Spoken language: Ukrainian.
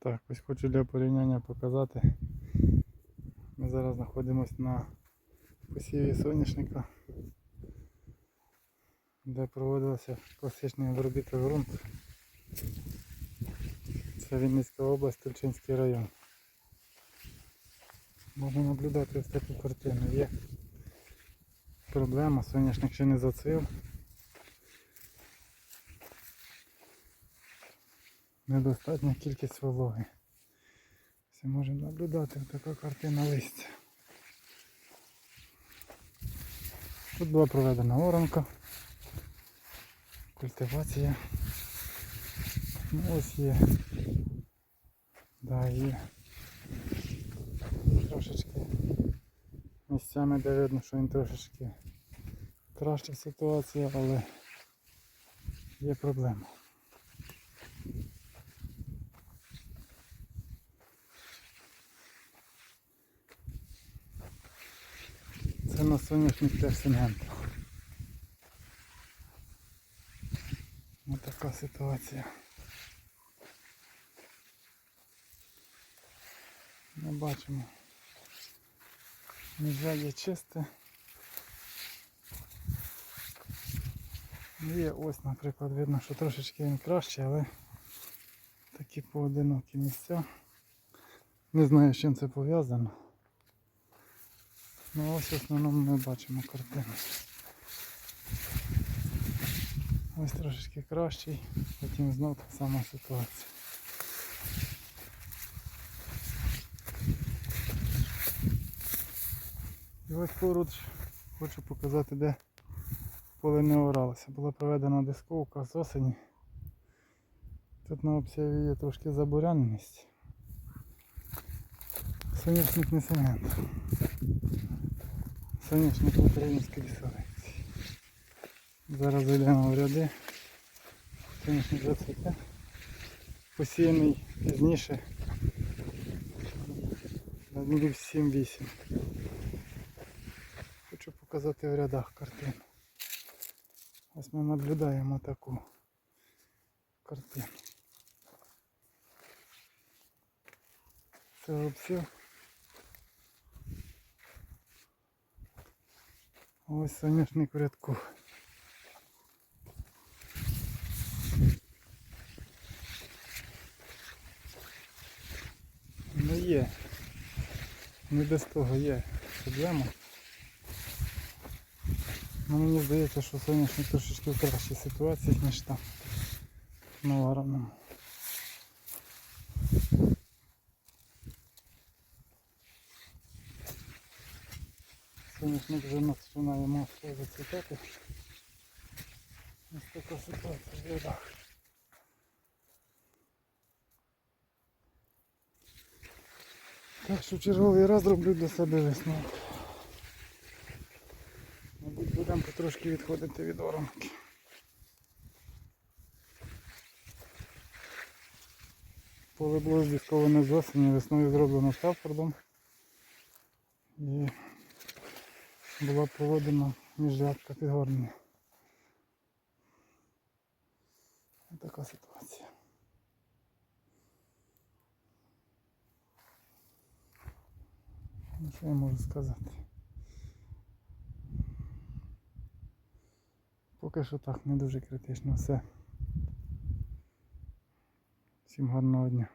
Так, ось хочу для порівняння показати. Ми зараз знаходимося на посіві соняшника, де проводилося класичний обробіток ґрунту. Це Вінницька область, Тульчинський район. Можна наблюдати ось таку картину. Є проблема, соняшник ще не зацвів. Недостатня кількість вологи. Все можемо наблюдати така картина листя. Тут була проведена оранка, культивація. Ну, ось є. Да, є. Трошечки місцями, де видно, що він трошечки краща ситуація, але є проблема. На соняшник теж. Ось така ситуація. Ми бачимо. Міжряддя чисте. Є ось, наприклад, видно, що трошечки він краще, але такі поодинокі місця. Не знаю, з чим це пов'язано. Ну ось в основному ми бачимо картину. Ось трошечки кращий, потім знов та сама ситуація. І ось поруч хочу показати, де поле не оралося. Була проведена дисковка з осені. Тут на обсяві є трошки забуряненість. Соняшник не сингент. Соняшник української лісовиці. Зараз зайдемо в ряди. Соняшник зацвіте. Посіяний пізніше. На днів 7-8. Хочу показати в рядах картину. Ось ми наблюдаємо таку картину. Це обсів. Ось соняшник в рядку. Ну є. Не без того є проблема. Ну, мені здається, що соняшник трошечки в кращій ситуації, ніж там на вараному. Соняшник вже починає масово зацвітати. Ось така ситуація в. Так що черговий раз роблю для себе висновок. Мабуть, будемо потрошки відходити від оранки. Поле було здісковане з осені, весною зроблено Стаффордом. І була проводена міжрядка підгорнення. Ось така ситуація. Що я можу сказати? Поки що так, не дуже критично все. Всім гарного дня.